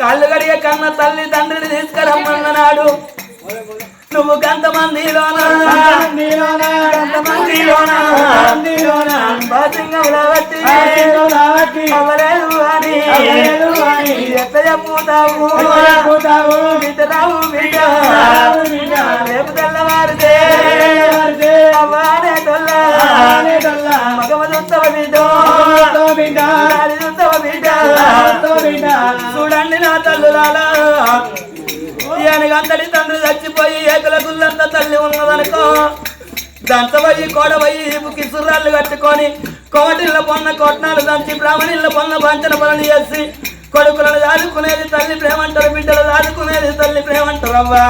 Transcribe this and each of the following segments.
కాళ్ళు గడియ కన్న తల్లి తండ్రిని తీసుకురమ్మన్నాడు. నువ్వు అవ్వలేదు అని. ఎట్లా చెప్పుతావు బిడ్డరావు బిడ్డ రేపు తెల్లవారితే. అవ్వానే తొల్ల. చూడండి నా తండ్రి చచ్చిపోయి ఏకల గుల్లంత తల్లి ఉన్నదనుకో. దంచబోయి కోడబోయి ఇపుకి సుర్రాళ్ళు కట్టుకొని కోటిళ్ళ పొన్న కొట్నాలు దంచి బ్రాహ్మణిళ్ళ పొన్న పంచన పనులు చేసి కొడుకులను దాదుకునేది తల్లి ప్రేమంటారు బిడ్డలు దాదుకునేది తల్లి ప్రేమంటారు అవ్వా.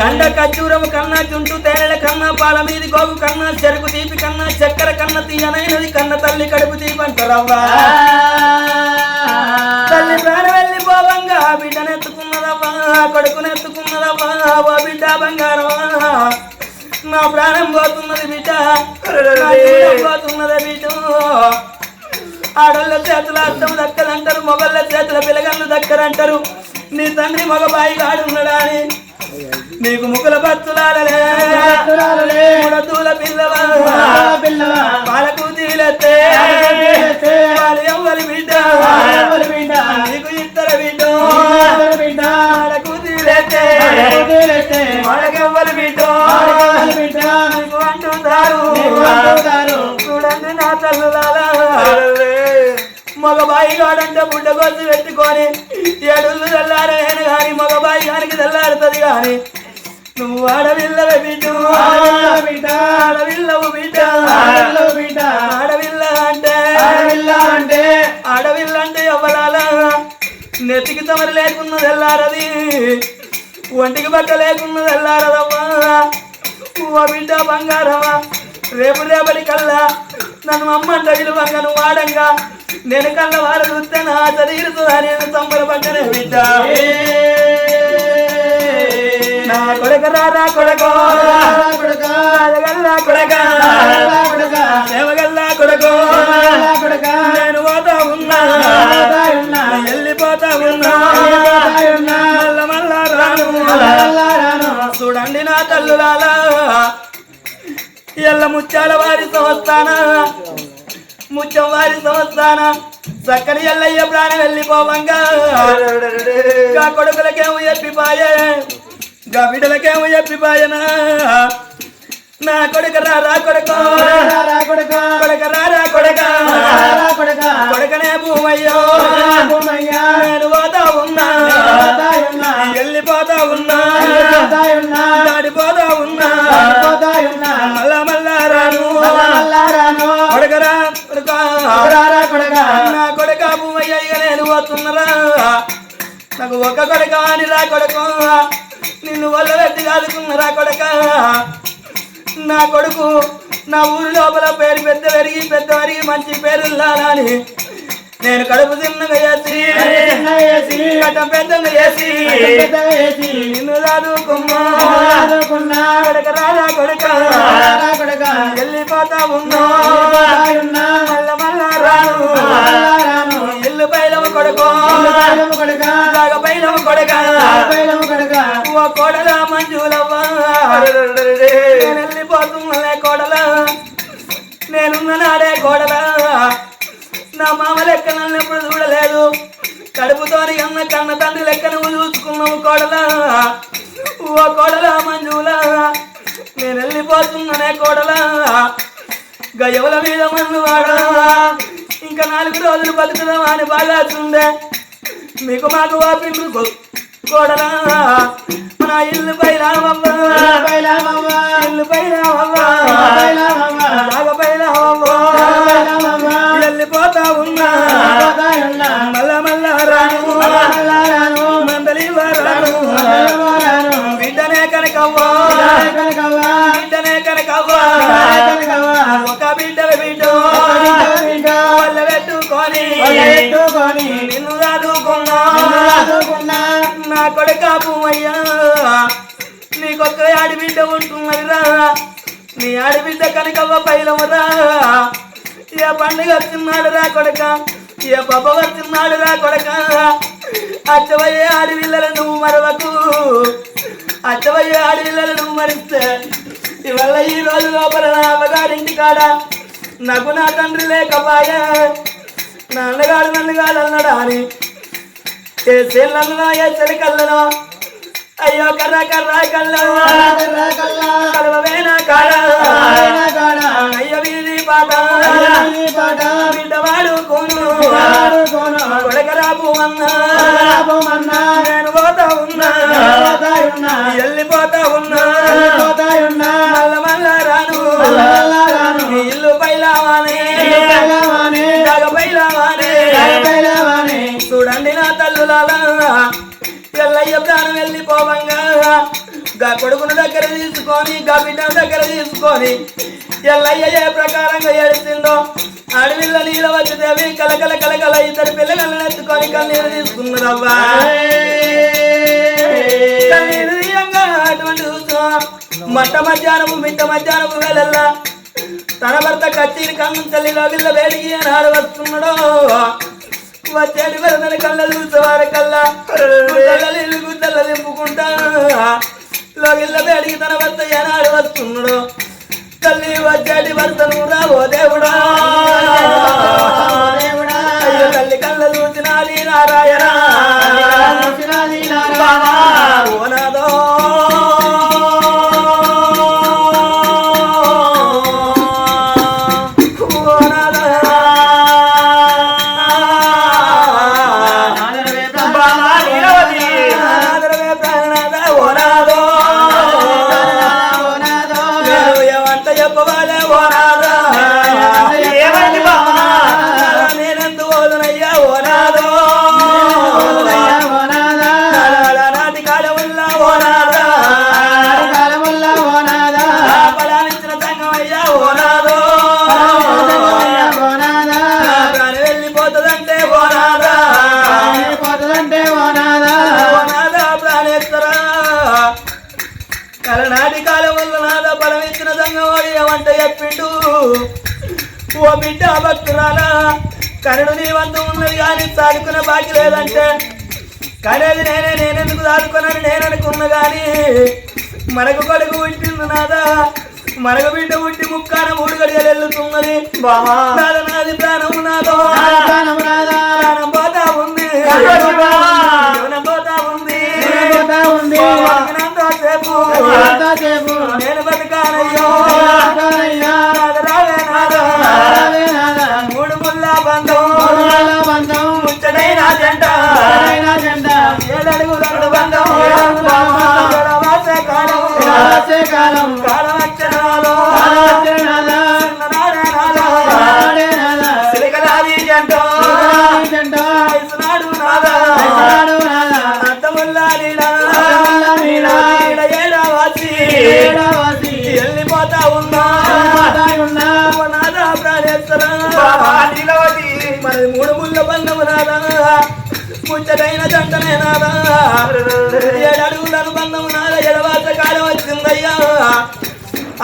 కండ ఖర్జూరం కన్నా చుంటూ తేనెల కన్నా పాల మీది గోగు కన్నా చెరుకు తీపి కన్నా చక్కెర కన్నా తీయనైనది కన్న తల్లి కడుపు తీపి అంటారవ్వా తల్లి ప్రాణం వెళ్ళిపోవంగా బిడ్డనెత్తుకున్నదవ్వా కొడుకునెత్తుకున్నదవ్వా ఓ బిడ్డ బంగారం నా ప్రాణం పోతున్నది బిడ్డ పోతున్నది బిడ్డ. ఆడళ్ళ చేతుల అర్థం దక్కలంటారు మొగళ్ళ చేతుల పిలగళ్ళు దక్కరంటారు. నీ తండ్రి మగ బాయి గాడున్నాడా అని. నీకు ముకుల బతులాలలే ముడతూల పిల్లవా. పాలకు తీలెత్తే వాళ్ళు ఎవ్వరి బిడ్డ. నీకు ఇద్దరు బిడ్డ. పాలకు తీలెత్తే వాళ్ళకెవ్వరి బిడ్డ. నీకు అంటుంటారు. చూడండి నా తల్లులారా. మగ బాయి గాడంటే బుడ్డ కొద్ది పెట్టుకొని ఏడుళ్ళు తెల్లారేను గాని మగ బాయి గానికి తెల్లారుతుంది గాని నువ్వు ఆడవిల్లవే బిడ్డు. ఆడవిల్లవు బిడ్డ. ఆడవిల్ల అంటే? అంటే? ఆడవిల్ల అంటే ఎవ్వరాల? నెత్తికి తమరి లేకున్నది తెల్లారది ఒంటికి బట్ట లేకున్నది తెల్లారదమ్మా ఓ బిడ్డ బంగారమా? రేపు రేపటి కల్లా నన్ను అమ్మంట విలువంగా నువ్వు వాడంగా నేను కళ్ళ వారు చూస్తే నా నేను సంబరపడ్డనే బిడ్డ. నా కొడక రారా కొడకో. దేవగల్లా కొడకో. నేను పోతా ఉన్నా. వెళ్ళిపోతా ఉన్నా. మల్ల మల్ల రాను. చూడండి నా తల్లులాలా ఎల్ల ముత్యాల వారి సంస్థాన ముత్యం వారి సంస్థాన చక్కని ఎల్లయ్య ప్రాణం వెళ్ళిపోవంగా. కొడుకులకేమో చెప్పిపాయే గా బిడ్డలకేమో చెప్పిపాయనా నా కొడుక రా రా కొడుక. కొడుక రా రా కొడుక. కొడకనే భూమయ్యో. నేను పోతా ఉన్నా. వెళ్ళిపోతా ఉన్నా. దాడిపోతా ఉన్నా. మళ్ళా మళ్ళా రాను. కొడకరా కొడుక. నా కొడుక భూమయ్య నేను పోతున్నారా నాకు ఒక కొడుక అని రా కొడుకు. నిన్ను వల్ల పెట్టి కాదుకున్నరా కొడక. నా కొడుకు నా ఊరి లోపల పేరు పెద్ద పెరిగి పెద్ద పెరిగి మంచి పేరు నేను కడుపు చిన్నగా చేసి గడ్డ పెద్దగా చేసి నిన్ను చదువుకున్నా కొడుక రాదా కొడుక. వెళ్ళిపోతా ఉన్నా. మల్ల మల్ల రాను. ఇల్లు పైలవ కొడుకో. జాగ పైలవ కొడక. ఓ కోడల మంజులవ్వా. నేను వెళ్ళిపోతున్నలే కోడల. నేనున్న నాడే కోడల. నా మామ లెక్క నన్ను ఎప్పుడు చూడలేదు. కడుపుతోని అన్న కన్న తండ్రి లెక్క నువ్వు చూసుకున్నావు కోడలా. ఓ కోడల మంజులా. నేను వెళ్ళిపోతున్నానే కోడలా. గయవుల మీద మన్ను వాడా. ఇంకా నాలుగు రోజులు బతుకుదామా అని బాగా మీకు మాకు వాపిండ్రు కోడలా మన ఇల్లు పై రామవ్వ ఇల్లు రాగ పై రామవ్వ వెళ్ళిపోతా ఉన్నా. మల్ల మల్ల రాను. మందలి రాను బిడ్డనే కనకవ్వా. బిడ్డనే కనకవ్వా. ఒక బిడ్డ. బిడ్డ. వల్ల పెట్టుకొని. నిన్ను నా నా కొడుక భూమయ్యా నీకొక్క ఆడి బిడ్డ ఉంటున్నదిరా. నీ ఆడబిడ్డ కనకవ్వ పైలమురా. ఏ పండుగ వచ్చిన్నాడు రా కొడక? ఏ బొబ్బ వచ్చిన్నాడు రా కొడక? అచ్చవయ్యే ఆడిపిల్లలు నువ్వు మరవకు. అచ్చవయ్యే ఆడిపిల్లలు నువ్వు మరిస్తే ఇవల్ల ఈ రోజు లోపల నా అమ్మగారింటి కాడ నాకు నా తండ్రి లేకపాయే. నాన్నగాడు నన్ను కాదు అన్నాడా అని ఏ చెల్లన్నో ఏ అయ్యో కర్ర కర్ర కళ్ళను కలవవేనా కాడ? అయ్య వీధి పాట. బిడ్డవాడు కోను. కొడకరాపు అన్నా. నేను పోతా ఉన్నా. వెళ్ళిపోతా ఉన్నా. మల్ల మల్ల రాను. ఇల్లు పైలావానే. పైలావానే. తల్లులాలా ఎల్లయ్య ప్రాణం వెళ్ళిపోవంగా. గా కొడుకుని దగ్గర తీసుకొని గా బిడ్డ దగ్గర తీసుకొని ఎల్లయ్య ఏ ప్రకారంగా ఏడిచిందో అడవిలో నీళ్ళ వచ్చిదేవి కలకల కలకల ఇద్దరు పిల్లలను ఎత్తుకొని కన్నీరు తీసుకున్నదవ్వా. కన్నీరు తీయంగా అటువంటి చూస్తున్నాం. మట్ట మధ్యాహ్నము మిట్ట మధ్యాహ్నము వేళల్లా తన భర్త కత్తిని కన్ను చల్లిలో వీళ్ళ వేడికి అని ఆడ వచ్చేటి వరదని కళ్ళ చూసేవారి కల్లా గుద్దలు దింపుకుంటా లోగిల్ల వేడికి తన భర్త ఏనాడు వస్తున్నాడు. తల్లి వచ్చేటి భర్తను రావో దేవుడా. అయ్యో తల్లి కళ్ళ చూసినాది నారాయణ. కలనాటి కాలముల్ల నాద బలం ఇచ్చిన సంఘం వాడి ఏమంట చెప్పిండు. ఓ బిడ్డ భక్తురాలా కరుడు నీ వంతు ఉన్నది కానీ సాదుకున్న బాకి లేదంటే కనేది నేనే నేనెందుకు సాదుకున్నాను నేను అనుకున్నా కానీ మనకు కొడుకు పుట్టింది నాదా. మనకు బిడ్డ పుట్టి ముక్కాన మూడు గడియలు వెళ్తున్నది. నాద. ప్రాణము నాదో. ప్రాణం పోతా ఉంది. పోతా ఉంది. నేను బతకాలయ్యో మూడు ముల్లా బంధం. ముచ్చటైన జంట ఏడడుగు రెండు బంధం కాలం. కాలం మరి మూడు ముళ్ళ బంధము నాదా? ముచ్చటైన జంటనే నాదా? ఏడడుగులను బంధము నాదా? ఎడవాస కాలం వచ్చిందయ్యా.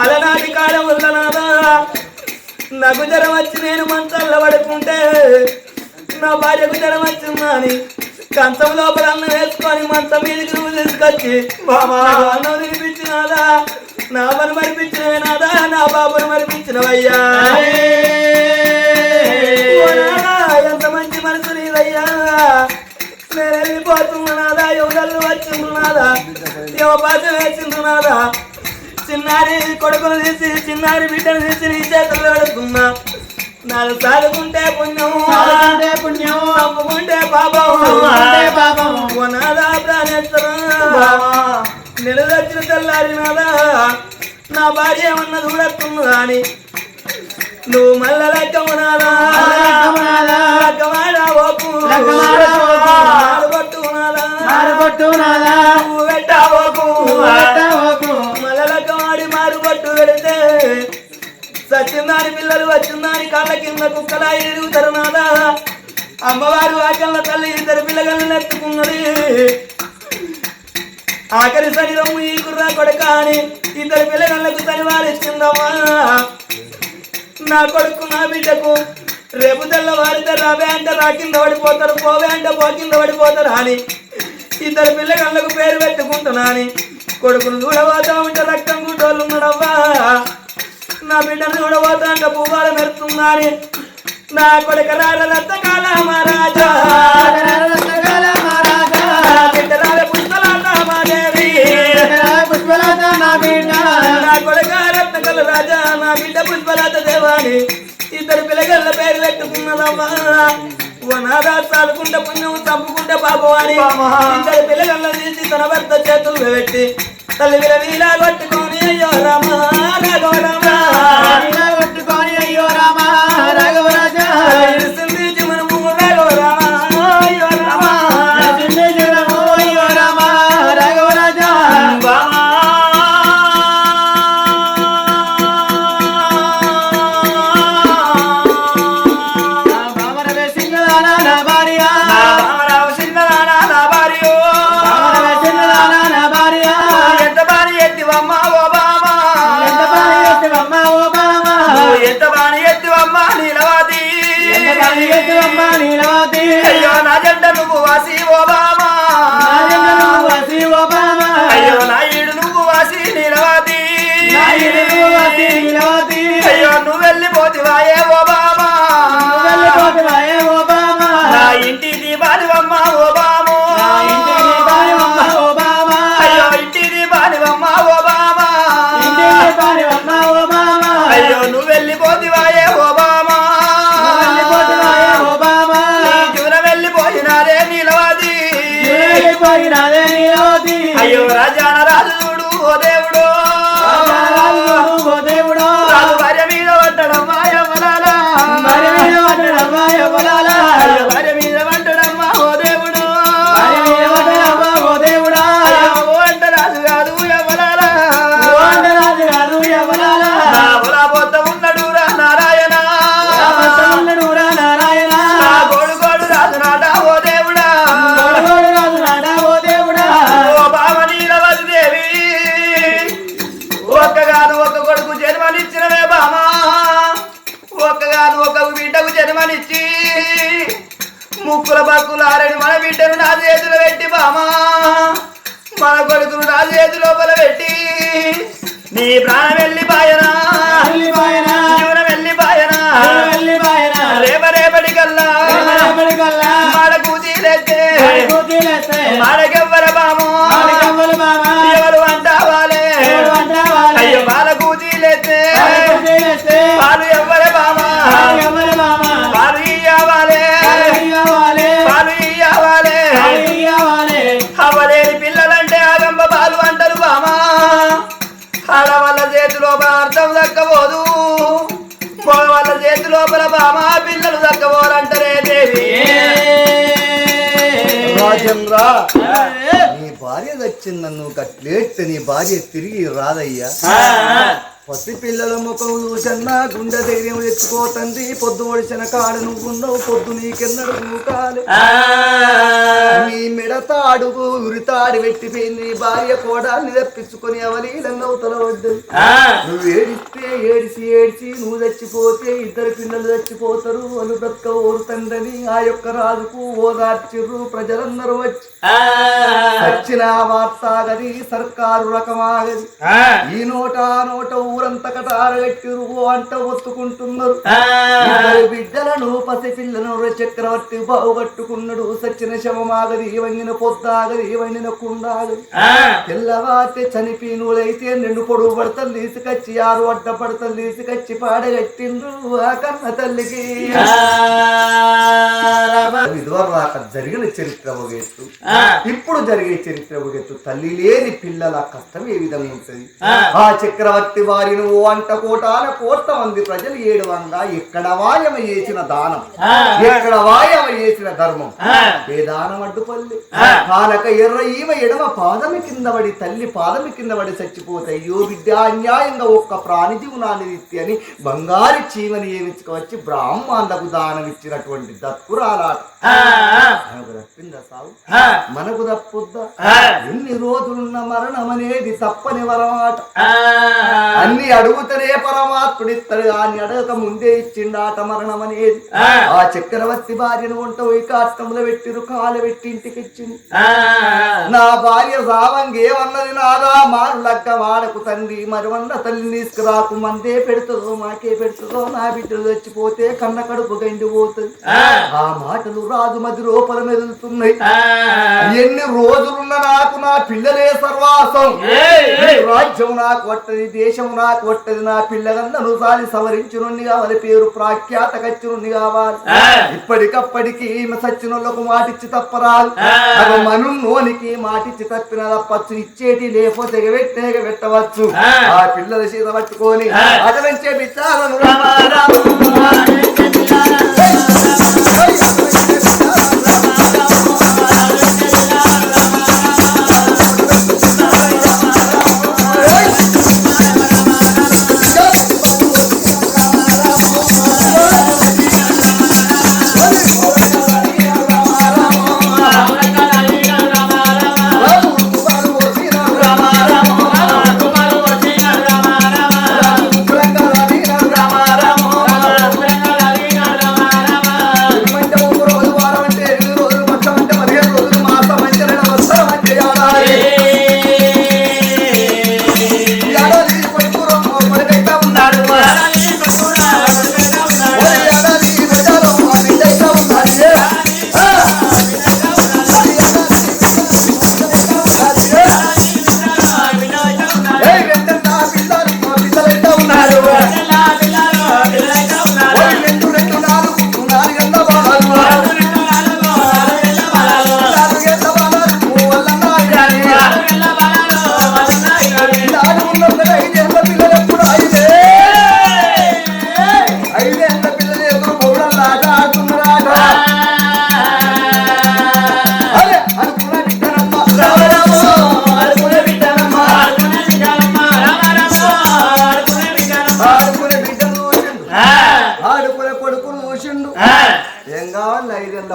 అలనాటి కాలం వల్ల నాదా? నాకు జ్వరం వచ్చి నేను మంచాల్లో పడుకుంటే నా భార్యకు జ్వరం వచ్చిందని కంచం లోపల అన్నం వేసుకొని మంచం మీదకి నువ్వు తీసుకొచ్చి బాబా. అన్నం తినిపించినాదా నా పని మరిపించినవే నాదా? నా బాబుని మరిపించినవయ్యా. ఎంత మంచి మనసు నీదయ్యా నేను వెళ్ళిపోతున్నాదా ఎవరు వచ్చింటున్నాదా ఎవ పాత వేసింటున్నాదా చిన్నారి కొడుకును తీసి చిన్నారి బిడ్డను తీసి నీ చేతుల్లో పెడుతున్నా నాలుగు సాదుకుంటే పుణ్యం తప్పుకుంటే పాపం ఓ నాదా ప్రాణేశ్వరం? నిలదొచ్చిన తెల్లారి నాదా? నా భార్య ఏమన్నా చూడట్టున్నదా అని నువ్వు మల్ల లెక్కము నాదా లెక్కమాడా ఓపు. లెక్కమాడా ఓపు. మారుపట్టు నాదా నువ్వు పెట్టావోకు మల్ల లెక్కమాడి మారుపట్టు పెడితే సత్యందాని పిల్లలు వచ్చిందాని కాళ్ళ కింద కుక్కలా ఎరుగుతారు నాదా అమ్మవారు ఆకళ్ళ తల్లి ఇద్దరు పిల్లలను ఎత్తుకున్నది ఆఖరి శరీరము ఈ కుర్రా కొడుక అని ఇద్దరు పిల్లగాళ్ళకు శనివారిస్తుందమ్మా నా కొడుకు నా బిడ్డకు. రేపు తెల్లవారితే రావే అంటే రా కింద పడిపోతారు. పోవే అంటే పో కింద పడిపోతారు అని ఇద్దరు పిల్లగాళ్ళకు పేరు పెట్టుకుంటున్నా అని కొడుకును చూడబోతా ఉంటే రక్తం గుడ్డోళ్ళు ఉన్నాడవ్వా. నా బిడ్డను చూడబోతా అంటే పువ్వాలు మెరుతున్నా అని నా కొడుకు రాజ రక్త మహారాజా. రాజా రాజా నా బిడ్డ పుష్పలత దేవాని. ఇద్దరు పిల్లగల్ల పేరు పెట్టుకున్నదమ్మా ఓ నాదా చాలుకుంటే పుణ్యం చంపుకుంటే పాపం అని ఇద్దరు పిల్లగల్ల తీసి తన భర్త చేతులు పెట్టి తల్లి విల వీలా కొట్టుకొని అయ్యో రామా రాఘవ రామా. ఇరుసింది అయ్యో నా జంట నువ్వు వాసి ఓ బామా అయ్యో నా ఈడు నువ్వు వాసి నీలవాది అయ్యో నువ్వు వెళ్ళిపోతివాయే ఓ బామా జన్మనిచ్చి ముక్కుల బక్కులు ఆరని మన బిడ్డను నా చేతులు పెట్టి బామా. మన కొడుకును నా చేతి లోపల పెట్టి నీ ప్రాణం వెళ్ళి పాయనా. జీవనం వెళ్ళి పాయనా. రేప రేపటి కల్లా మాడ కూతీలెత్తే మాడకెవ్వర నీ భార్య దచ్చింది నువ్వు కట్లేట్ నీ భార్య తిరిగి రాదయ్యా. పసి పిల్లల ముఖం చూసన్న గుండె ధైర్యం తెచ్చుకోతండి పొద్దు ఒడిసిన కాడు నువ్వున్నావు పొద్దు నీకెన్నడు నూకాలి నీ మిడతాడు ఉరితాడు పెట్టిపోయింది భార్య కోడాన్ని తెప్పించుకొని అవలీలంగా అవతల పడ్డది నువ్వు ఏడిస్తే ఏడిసి ఏడిసి నువ్వు చచ్చిపోతే ఇద్దరు పిల్లలు చచ్చిపోతారు. వాళ్ళు బ్రతక ఓరుతండని ఆ యొక్క రాజుకు ఓదార్చిర్రు ప్రజలందరూ వచ్చి. చచ్చిన వార్తాగది సర్కారు రకమాగది. ఈ నోట నోట ఊరంతా కటారగట్టిరు అంట ఒత్తుకుంటున్నారు. బిడ్డలను పసి పిల్లను చక్రవర్తి బావుగట్టుకున్నాడు సచ్చిన శవమాగది వంగిన పొద్దాగది వండిన కుండాగది. తెల్లవారితే చనిపోయినోళ్ళైతే రెండు పొడుగు పడతలు తీసుకొచ్చి ఆరు అడ్డ పడతలు తీసుకొచ్చి పాడగట్టిండ్రు ఆ కన్న తల్లికి. ఇదివరకు జరిగిన చరిత్ర ఒక ఎత్తు ఇప్పుడు జరిగే చరిత్ర ఒక ఎత్తు తల్లి లేని పిల్లల కష్టం ఏ విధంగా ఉంటది? ఆ. చక్రవర్తి వారి మరి నువ్వు అంట కోటాల కోట్ల మంది ప్రజలు ఏడు వంద ఎక్కడ వాయమ చేసిన దానం? ఎక్కడ వాయమ చేసిన ధర్మం? ఏ దానం అడ్డుపల్లి కాలక ఎర్ర ఈమ ఎడమ పాదమి కింద పడి తల్లి పాదమి కింద పడి చచ్చిపోతే అయ్యో బిడ్డ అన్యాయంగా ఒక్క ప్రాణిజీవు నానిదిత్తి అని బంగారు చీమని ఏమించుకొచ్చి బ్రాహ్మణులకు దానం ఇచ్చినటువంటి దత్పురాలాట. మనకు తప్పిందా మనకు తప్పొద్దా ఎన్ని రోజులున్న మరణం అనేది తప్పని వరమాట. అన్ని అడుగుతనే పరమాత్ముడిస్తాడు అని అడగక ముందే ఇచ్చిండాట మరణం అనేది ఆ. చక్రవర్తి భార్యను వంట పోయి కాష్టంలో పెట్టిరు కాలు పెట్టి ఇంటికి ఇచ్చింది నా భార్య సావంగి ఏమన్నది నాదా? మారు లక్క వాడకు తండ్రి మరువన్న తల్లిని తీసుకురాకు. మందే పెడుతుందో మాకే పెడుతుందో నా బిడ్డలు చచ్చిపోతే కన్న కడుపు గండిపోతుంది ఆ. మాటలు రాజు మధ్య లోపల మెదులుతున్నాయి. ఎన్ని రోజులున్న నాకు నా పిల్లలే సర్వాసం. రాజ్యం నాకు దేశం నాకు వట్టది నా పిల్లగందను సారి సవరించునుండి కావాలి పేరు ప్రాఖ్యాత కచ్చినుండి కావాలి ఇప్పటికప్పటికి ఈమె సచ్చినోళ్ళకు మాటిచ్చి తప్పరాదు. మను నోనికి మాటిచ్చి తప్పిన తప్పచ్చు. ఇచ్చేటి లేకపోతే ఎగబెట్టే పెట్టవచ్చు. ఆ. పిల్లల సీత పట్టుకొని బిచ్చాలను ఐదేళ్ళ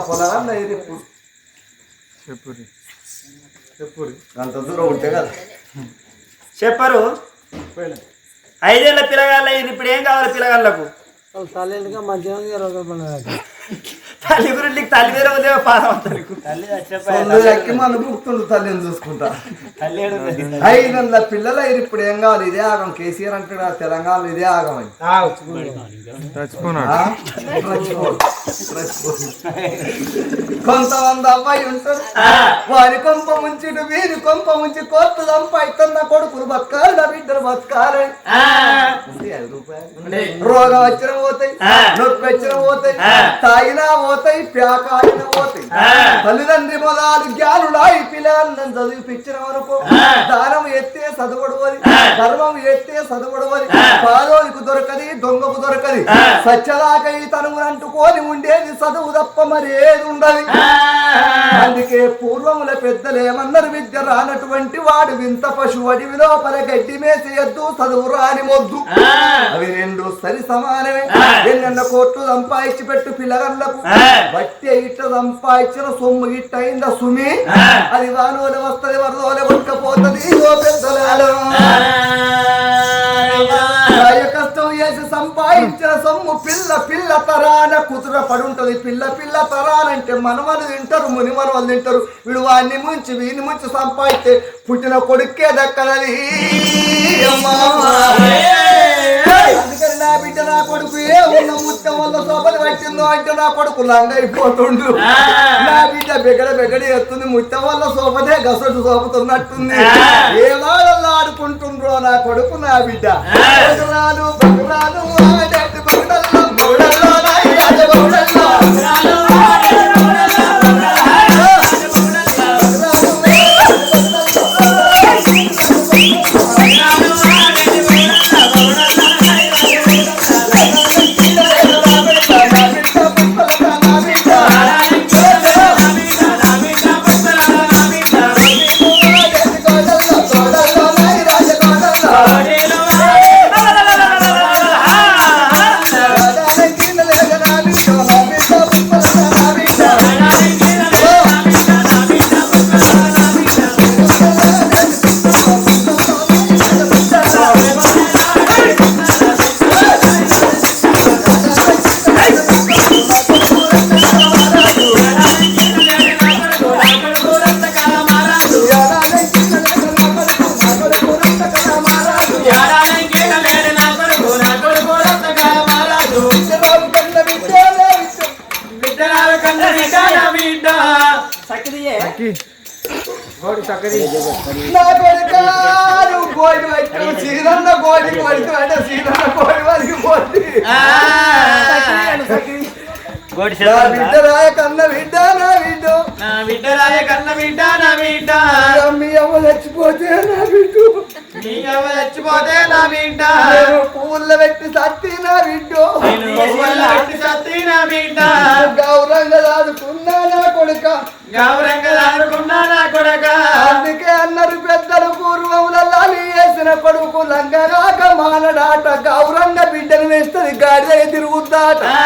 ఐదేళ్ళ చెప్పురి. చెప్పురి. అంత దూరం ఉంటే కదా. చెప్పరు. ఐదేళ్ళ పిల్లగాళ్ళ ఇప్పుడు ఏం కావాలి పిల్లగాళ్ళకు? సైలెంట్గా మంచిగా ఇరవై రూపాయలు తల్లి గురించి తల్లి వేరే ఉందే పాదం ఎక్కి మన బుక్తుండు తల్లిని చూసుకుంటా. ఐదేళ్ళ పిల్లలు అయిన ఇప్పుడు ఏం కావాలి? ఇదే ఆగం. కేసీఆర్ అంటాడు? ఆ తెలంగాణలో ఇదే ఆగం అని. కొంతమంది అబ్బాయి ఉంటారు. వారి కొంప ముంచుడు వీరి కొంప ముంచి కొత్త సంపాయిస్తున్న కొడుకులు బతకాలి నా బిడ్డలు బతకాలి. రోగం వచ్చిన పోతాయి నొప్పి వచ్చిన పోతాయి. తాగినా పోతాయి ప్యాకాయినా పోతాయి. తల్లిదండ్రి మొదలు జ్ఞానులాయి పిల్లలను చదివిపించిన వరకు దానం ఎత్తే చదువుడవని ధర్మం ఎత్తే చదువుడవని పాదోనికి దొరకది దొంగకు దొరకది. సత్యదాకా ఈ తనువును అంటుకొని ఉండేది చదువు తప్ప మరి ఏది ఉండదు అందుకే పూర్వముల పెద్దలు ఏమన్నారు విద్య రానటువంటి వాడు వింత పశువు అడివి లోపల గడ్డి మేసేయద్దు చదువు రాని మొద్దు. అవి రెండు సరి సమానమే. ఎన్నెన్న కోట్లు సంపాదించి పెట్టు బట్టి ఇట్ట సంపాదించిన సొమ్ము ఇట్ట అయిందా సుమి అది వానోల వస్తది వరదోల కొట్టుకపోతుంది కష్టం చేసి సంపాదించిన సొమ్ము పిల్ల పిల్ల తరాన కుదుర పడుంటది. పిల్ల పిల్ల తరానంటే మనవలు తింటారు ముని మనవలు తింటారు. వీడు వాడిని ముంచి వీని ముంచి సంపాదిస్తే పుట్టిన కొడుకే దక్కనది అమ్మా. నా బిడ్డ నా కొడుకు ఏ ఉన్న ముత్యం వల్ల సోపలు పట్టిందో అంటే నా కొడుకు లంగైపోతుండు. నా బిడ్డ బెగడ బెగడి ఎత్తుంది ముత్యం వల్ల సోపదే గసడు సోపుతున్నట్టుంది. ఏ వాళ్ళల్లో ఆడుకుంటుండ్రో నా కొడుకు నా బిడ్డ. బగురాలు సీరన్న కోడి కొడుకు అంటే సీరన్న కోడి వారికి పోటీ కోటి నా బిడ్డ రాయ కన్న బిడ్డ నా బిడ్డ. నా బిడ్డ రాజ కన్న బిడ్డ నా బిడ్డ. మీ అమ్మ చచ్చిపోతే నా బిడ్డ. చచ్చిపోతే నా బిడ్డ నేను పువ్వుల్లో పెట్టి సత్తి నా బిడ్డ. పువ్వుల సత్తి నా బిడ్డ గౌరంగా దాదుకున్నా నా కొడుక. గౌరంగా దాడుకున్నా నా కొడక. అందుకే అన్నారు పెద్దలు పూర్వముల లాలి వేసిన కొడుకు లంగరాక మానడాట. గౌరంగ బిడ్డను వేస్తుంది గాడిద తిరుగుతాట. ఆ.